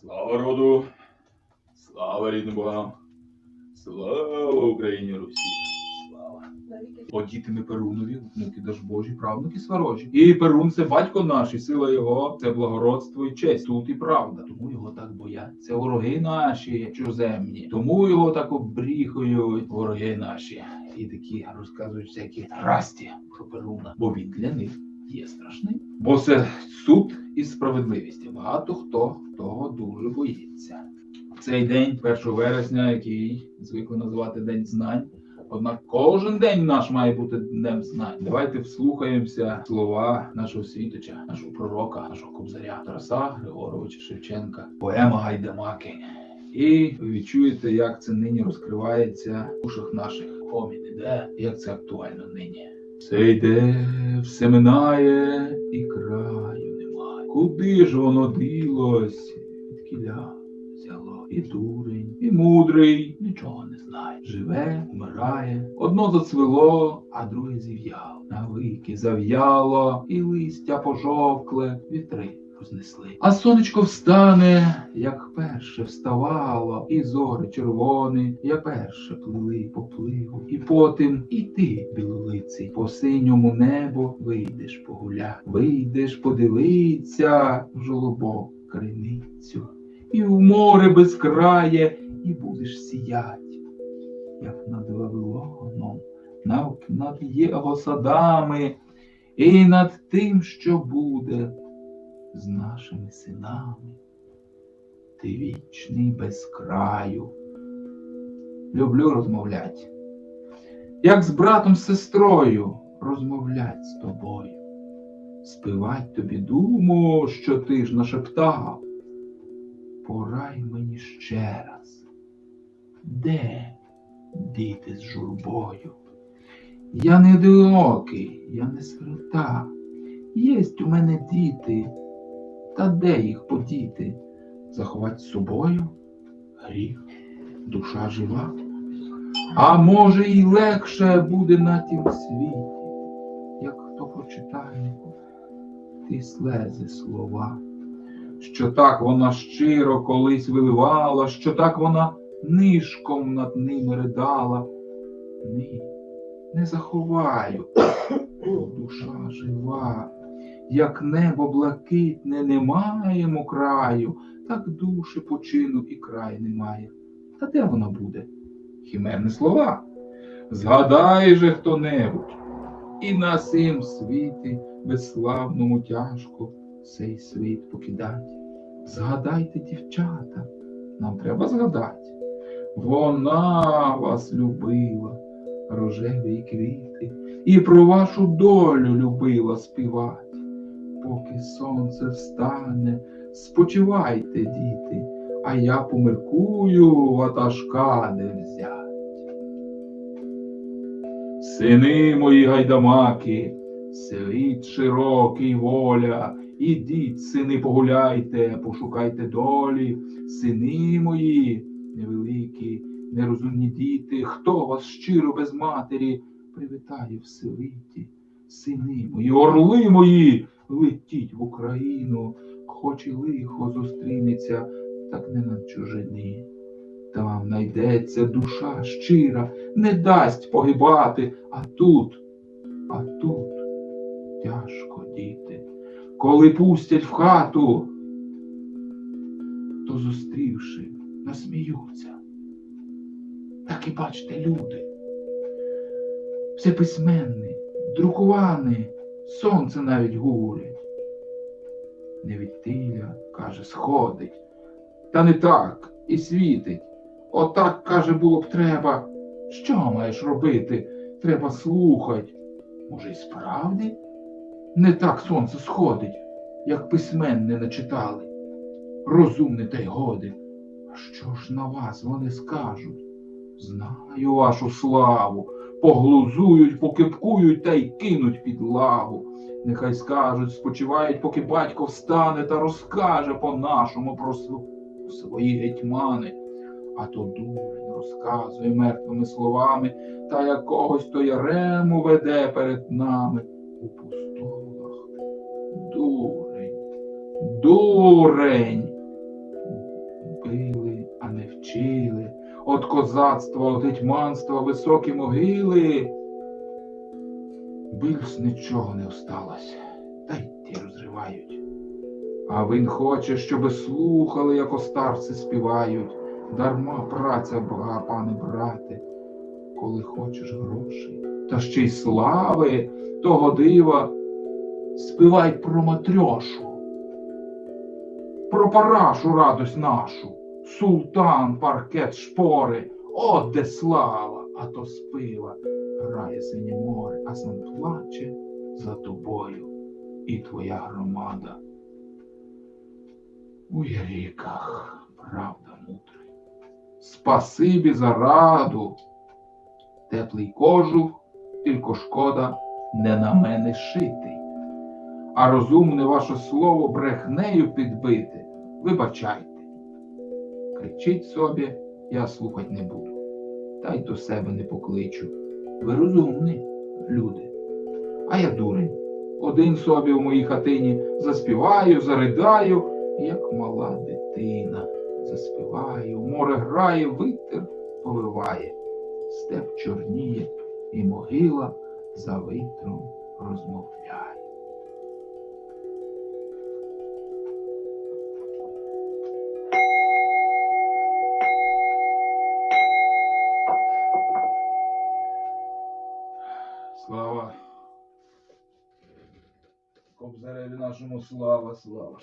Слава роду, слава рідним богам, слава Україні Русі, слава. Одітими Перунові, внуки Дажбожі, правнуки сварожі. І Перун це батько наш, і сила його це благородство і честь. Тут і правда. Тому його так бояться. Вороги наші чужеземні. Тому його так обріхують вороги наші. І такі розказують всякі расті про Перуна, бо він для них є страшним. Бо це суд і справедливість. Багато хто того дуже боїться. Цей день, 1 вересня, який звикли називати День знань. Однак кожен день наш має бути днем знань. Давайте вслухаємося слова нашого світоча, нашого пророка, нашого кобзаря Тараса Григоровича Шевченка, поема Гайдамаки. І ви відчуєте, як це нині розкривається в ушах наших комін іде, як це актуально нині. Все йде, все минає і краю. Куди ж воно ділось? Відкіля взяло і дурень, і мудрий, нічого не знає. Живе, вмирає. Одно зацвело, а друге зів'яло. Навики зав'яло, і листя пожовкле, вітри рознесли. А сонечко встане, як перше вставало, і зори червоні, як перше плили по пливу. І потім і ти, білолиций, по синьому небу вийдеш погуля, вийдеш подивиться в жолобок криницю, і в море безкрає, і будеш сіять, як над Вавилоном, над, над його садами, і над тим, що буде з нашими синами. Ти вічний без краю. Люблю розмовлять. Як з братом з сестрою розмовлять з тобою. Співать тобі думу, що ти ж нашептав. Порай мені ще раз. Де діти з журбою? Я не одинокий, я не сирота. Єсть у мене діти, та де їх подіти? Заховать з собою гріх, душа жива. А може, й легше буде на тім світі, як хто прочитає ті слези слова, що так вона щиро колись виливала, що так вона нишком над ними ридала. Ні, не заховаю, бо душа жива, як небо блакитне, не маємо краю, так душі почину і край немає. Та де вона буде? Хімерні слова. Згадай же хто-небудь, і на сим світі безславному тяжко цей світ покидать. Згадайте, дівчата, нам треба згадати. Вона вас любила, рожеві квіти, і про вашу долю любила співати. Поки сонце встане, спочивайте, діти, а я поміркую ватажка де взять. Сини мої гайдамаки, світ широкий воля, ідіть, сини, погуляйте, пошукайте долі, сини мої невеликі, нерозумні діти, хто вас щиро без матері привітає в світі, сини мої, орли мої, летіть в Україну, хоч і лихо зустрінеться, так не на чужині. Там найдеться душа щира, не дасть погибати, а тут, а тут тяжко діти. Коли пустять в хату, то зустрівши, насміються. Так і бачте, люди. Все письменне, друкуване, сонце навіть говорять. Не від тиля, каже, сходить. Та не так і світить. Отак, каже, було б треба. Що маєш робити? Треба слухать. Може, й справді? Не так сонце сходить, як письменне начитали. Розумне та й годи. А що ж на вас вони скажуть? Знаю вашу славу, поглузують, покипкують та й кинуть під лаву. Нехай скажуть, спочивають, поки батько встане та розкаже по-нашому про свої гетьмани. А то дурень розказує мертвими словами, та якогось то ярему веде перед нами у пустолах. Дурень, дурень, любили, а не вчили. От козацтва, от гетьманства високі могили. Більш нічого не осталось, та й ті розривають. А він хоче, щоби слухали, як остарці співають. Дарма праця Бога, пане брате, коли хочеш грошей, та ще й слави того дива, співай про матрьошу, про парашу радость нашу, султан, паркет, шпори, от де слава, а то спива, грає синє море, а сам плаче за тобою і твоя громада. У ріках, правда мудрий. Спасибі за раду. Теплий кожух, тільки шкода не на мене шитий. А розумне ваше слово брехнею підбите, вибачайте. Кричіть собі, я слухать не буду, та й до себе не покличу. Ви розумні, люди, а я дурень. Один собі в моїй хатині заспіваю, заридаю, як мала дитина. Заспіваю, море грає, вітер повиває, степ чорніє, і могила за вітром розмовляє. Кобзареві нашому слава, слава.